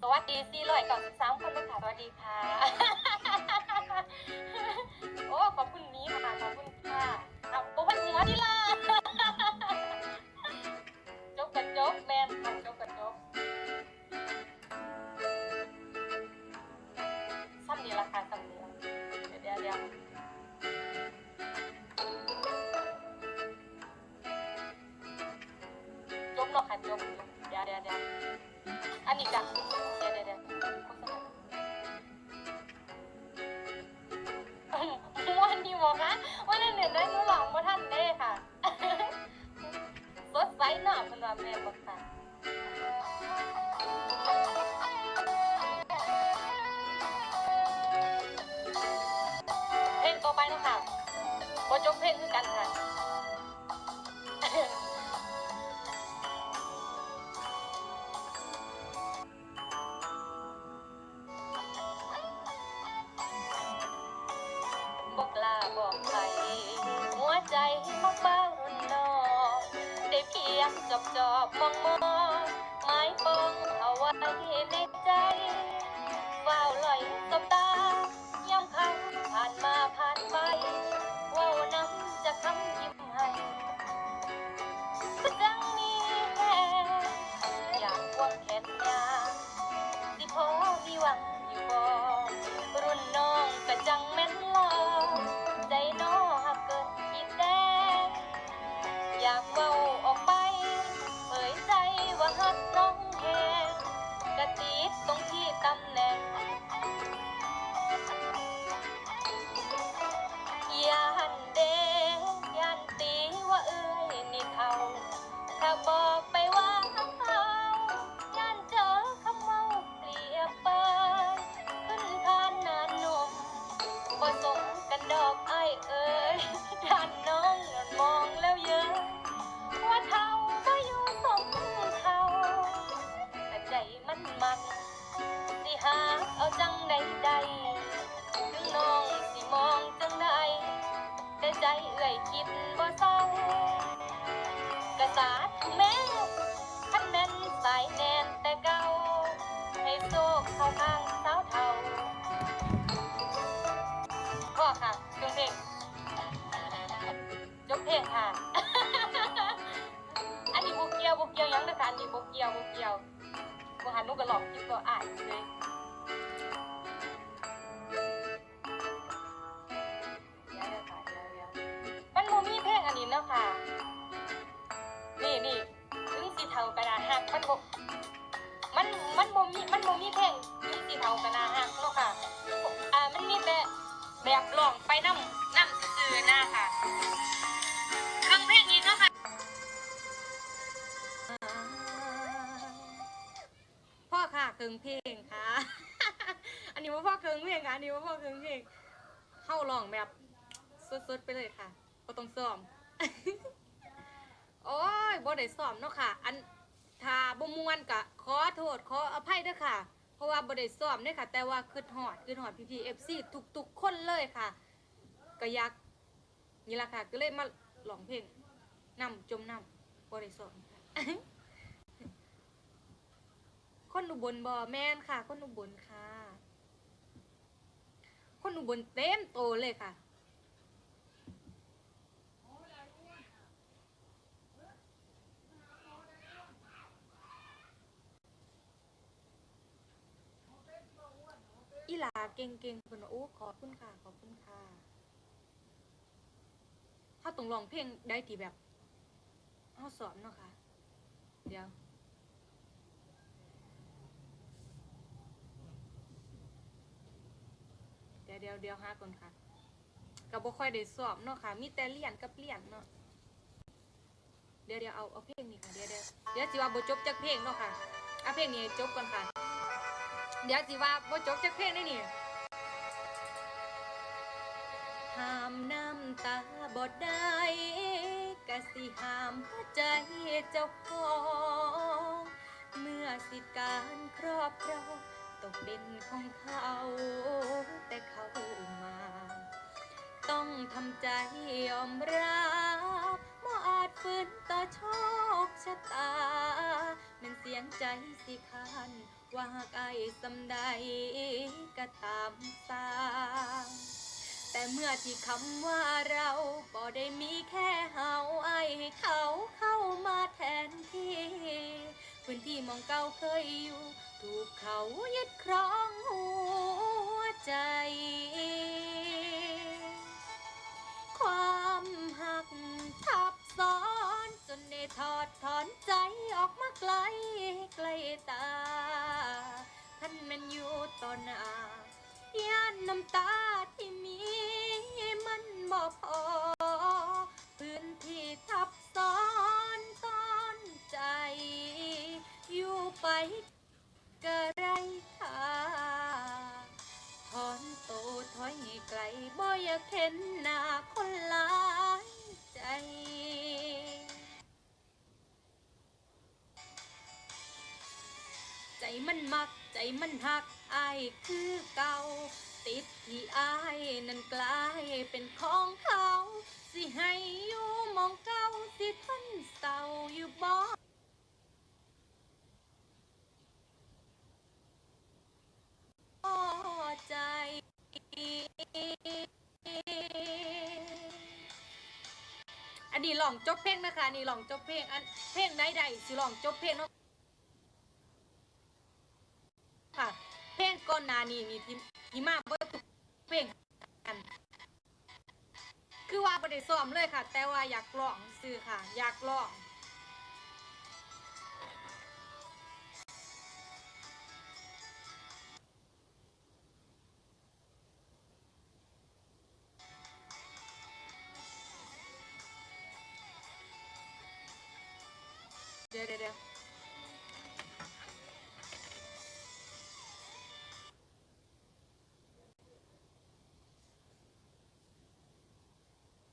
สวัสดี493คนด้วยค่ะสวัสดีค่ะ โอ้ขอบคุณนี้ค่ะขอบคุณค่ะเอาปุ๊บมันหัวที่ล่ะจบกันจบแมนค่ะจบกันจบซ้ำนี่ละค่ะซ้ำนี่ละเดี๋ยวเดี๋ยวจบเนาะค่ะจบจบ ดี๋ยวเดี๋ยวเดี๋ยวอันนี้จ้ะเดี๋ยวเดี๋ยวเดี๋ยวโฆษณาวันนี้บอกนะวันนั้นเนี่ยได้รู้หลังมาท่านเด้ค่ะสดใสหน่าเป็นว่าแม่บอกค่ะเพลงต่อไปนะคะบจบเพลงคือกันค่ะ ใจมักเบ้ารุ่นน้องได้เพียงจอบจอบมองมองไม้ปองเอาไว้ในใจเฝ้าลอยสบตา คิดบ่เศร้ากษัตริย์แม่ท่านแม่นสายแนนแต่เก่า ให้โซกเข้าข้างสาวเทาพ่อค่ะจบเพลงจบเพลงค่ะ อันนี้บุกเกียวบุกเกียวยังนะคะอันนี้บุกเกียวบุกเกียวบุหันนุกกระหลอกคิดก็อ่านเลยากระดาษหักเนาะค่ะอ่ามันมีแต่แบบร้องไปน้ำน้ำซื่อหน้าค่ะเครื่องเพลงนี้เนาะค่ะพ่อค่ะเครื่องเพลงค่ะ อันนี้ว่าพ่อเครื่องเพลงค่ะอันนี้ว่าพ่อเครื่องเพลงเข้าร้องแบบสดๆไปเลยค่ะก็ต้องซ้อมโอ้ยบ่ได้ซ้อมเนาะค่ะ อันถ้าบ่มวนก็ขอโทษขออภัยเด้อค่ะ ราะว่าบ่ได้ซ้อมเนี่ยค่ะ แต่ว่าคือหอดคือหอดพี่ๆ FC ทุกๆคนเลยค่ะก็อยากนี่ล่ะค่ะก็เลยมาร้องเพลงนำจมน้ำบ่ได้ซ้อมค่ะคนอุบลบ่แม่นค่ะ คนอุบลค่ะ คนอุบลเต็มโตเลยค่ะ อีหลาเก่งๆเพิ่นว่าโอ้ขอบคุณค่ะขอบคุณค่ะถ้าต้องร้องเพลงได้ที่แบบเฮาสอนเนาะค่ะ เดี๋ยวเดี๋ยวเดี๋ยวเดี๋ยวหาก่อนค่ะก็บ่ค่อยได้สอบเนาะค่ะ มีแต่เรียนกับเรียนเนาะ เดี๋ยวเดี๋ยวเอาเอาเพลงนี้ค่ะ เดี๋ยวเดี๋ยวเดี๋ยวสิว่าบ่จบจากเพลงเนาะค่ะเอาเพลงนี้จบก่อนค่ะ เดี๋ยวสิว่าบ่จบจากเพลงได้นี่ห้ามน้ำตาบดได้กะสิห้ามหัวใจเจ้าของเมื่อสิทธิการครอบครองตกเป็นของเขา แต่เขามา ต้องทำใจยอมรับ ใจสิคานว่าหากอายสำใดก็ตามสร้าแต่เมื่อที่คำว่าเราบ่ได้มีแค่เฮาไอให้เขาเข้ามาแทนที่พื้นที่มองเก่าเคยอยู่ ถูกเขายึดครองหัวใจ ยากเห็นหน้าคนหลายใจ ใจมันมักใจมันหักอายคือเก่า ติดที่อายนั้นกลายเป็นของเขา สิให้อยู่มองเก่าสิทนเศร้าอยู่บ่ นนี้ลองจบเพลงนะคะนี่ลองจบเพลงอันเพลงใดๆสิลองจบเพลงเนาะค่ะ เพลงก่อนหน้านี้นี่ที่ที่มาเบิดทุกเพลงกัน คือว่าประเด้ซ้อมเลยค่ะ แต่ว่าอยากลองซื้อค่ะ อยากลอง 对对对。